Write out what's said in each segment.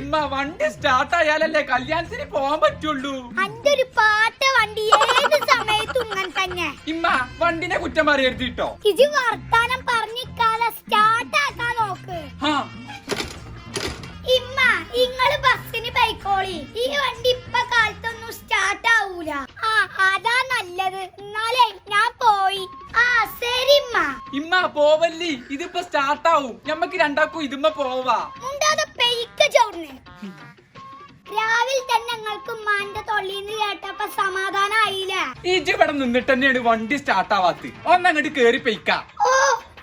ഇമ്മ വണ്ടി സ്റ്റാർട്ട് ആയാലല്ലേ കല്യാണത്തിന് പോകാൻ പറ്റുള്ളൂ. അന്റെ ഒരു പാട്ട വണ്ടി ഏത് സമയത്തും ഇങ്ങനെ തന്നെ. ഇമ്മ വണ്ടിനെ കുറ്റം പറയരുത് കേട്ടോ ഇജ് വർത്താനം പറഞ്ഞിക്കാല സ്റ്റാർട്ട് ആക്കാൻ നോക്ക്. ആ ഇമ്മ ഇങ്ങൾ ബസ്സിന് ബൈക്കോളി ഈ വണ്ടി ഇപ്പൊ കാലത്തൊന്നും സ്റ്റാർട്ട് ആവൂല. ആ അതാ നല്ലത്. എന്നാലേ പോവല്ലി? ഇതിപ്പോ സ്റ്റാർട്ട് ആവും. ഞമ്മക്ക് രണ്ടാക്കും ഇതുമ്മ പോവാ. രാവിലെ തന്നെ ഞങ്ങൾക്ക് മാന്റെ തൊള്ളിന്ന് കേട്ടപ്പോ സമാധാനായില്ല? ഇജ് ഇവിടെ നിന്നിട്ട് തന്നെയാണ് വണ്ടി സ്റ്റാർട്ട് ആവാത്ത. ഒന്നങ്ങോട്ട് കേറി പെയ്ക്ക. ഓ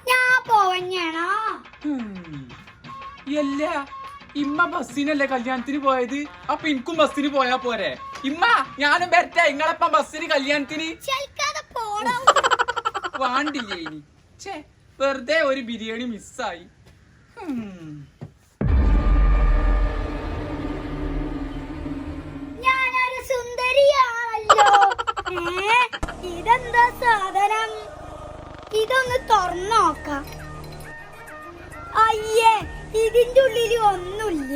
ഞാൻ പോവഞ്ഞാണോ അല്ല ഇമ്മ ബസ്സിനല്ലേ കല്യാണത്തിന് പോയത്? അപ്പൊ എനിക്കും ബസ്സിന് പോയാ പോരെ. ഇമ്മ ഞാനും വരട്ടെ. ഇങ്ങളപ്പം ബസ്സിന് കല്യാണത്തിന്? വാണ്ടില്ലേ ഇനി? ഛേ. വെറുതെ ഒരു ബിരിയാണി മിസ്സായി. ഞാനൊരു സുന്ദരിയാണല്ലോ. ഏ ഇതെന്താ സാധനം? ഇതൊന്ന് തുറന്നു നോക്കാം അയ്യേ ഇതിന്റെ ഉള്ളിൽ ഒന്നുമില്ല.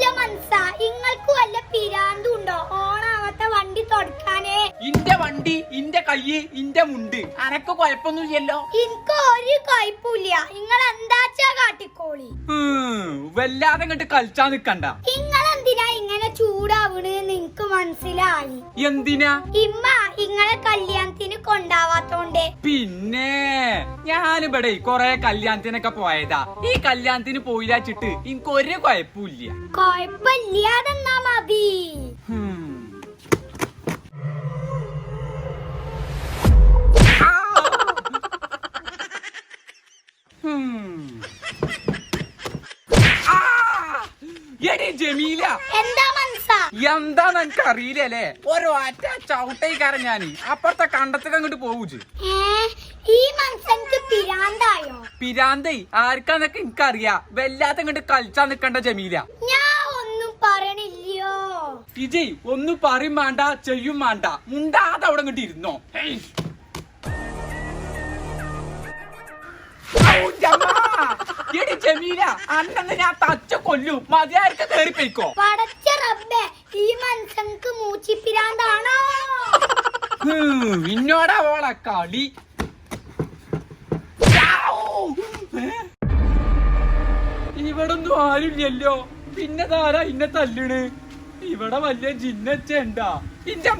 അല്ല മനസ്സ. ഇങ്ങൾക്ക് വല്ല പിരാന്തും ഉണ്ടോ? ഓണാവാത്ത വണ്ടി തുടക്കാനേ. ഇന്റെ വണ്ടി ഇന്റെ കയ്യ് ഇന്റെ മുണ്ട്. അനക്ക് കുഴപ്പമൊന്നുമില്ലല്ലോ എനിക്ക് ഒരു കൊഴപ്പില്ല. നിങ്ങൾ എന്താച്ചാ കാട്ടിക്കോളി വല്ലാതെ ഇങ്ങോട്ട് കളിച്ചാ നിക്കണ്ട. നിങ്ങൾ എന്തിനാ ഇങ്ങനെ ചൂടാവണ് നിങ്ങക്ക് മനസ്സിലായി. എന്തിനാ? ഇമ്മ ഇങ്ങളെ കല്യാണത്തിന് കൊണ്ടാവാത്തോണ്ടേ. പിന്നെ? ഞാനിവിടെ കൊറേ കല്യാണത്തിനൊക്കെ പോയതാ. ഈ കല്യാണത്തിന് പോയില്ലാച്ചിട്ട് എനിക്ക് ഒരു കൊഴപ്പില്ല കൊഴപ്പില്ലാതെന്നാ മതി. ജമീല. എന്താ എന്താന്ന് എനിക്ക് അറിയില്ലല്ലേ ഓരോ അറ്റ ചവിട്ടേക്കാരൻ ഞാൻ അപ്പുറത്തെ കണ്ടത്തിൽ അങ്ങോട്ട് പോകൂ ഈ മനസ്സെനിക്ക് പിരാന്തായോ? പിരാന്തേ ആർക്കാന്നൊക്കെ എനിക്കറിയാം? വല്ലാത്ത ഇങ്ങോട്ട് കളിച്ചാ നിക്കണ്ട ജമീല. ഞാൻ ഒന്നും പറയണില്ലയോ? ഇജയ് ഒന്നും പറയും വേണ്ട ചെയ്യും വേണ്ട. മുണ്ടാതെ അവിടെ ഇങ്ങോട്ട് ഇരുന്നോ. എടി ജമീല അന്നെ ഞാൻ തച്ച കൊല്ലും. മതിയാർക്ക് കേറി പോയിക്കോ പടച്ച റബ്ബേ ഈ പിരാന്താണോ ഇന്നോടാ കളി. ഇവിടൊന്നും ആരുമില്ലല്ലോ. പിന്നെ താരാ ഇന്നെ തല്ലണ്? ഇവിടെ വലിയ ജിന്നച്ചുണ്ടാ ഇന്റെ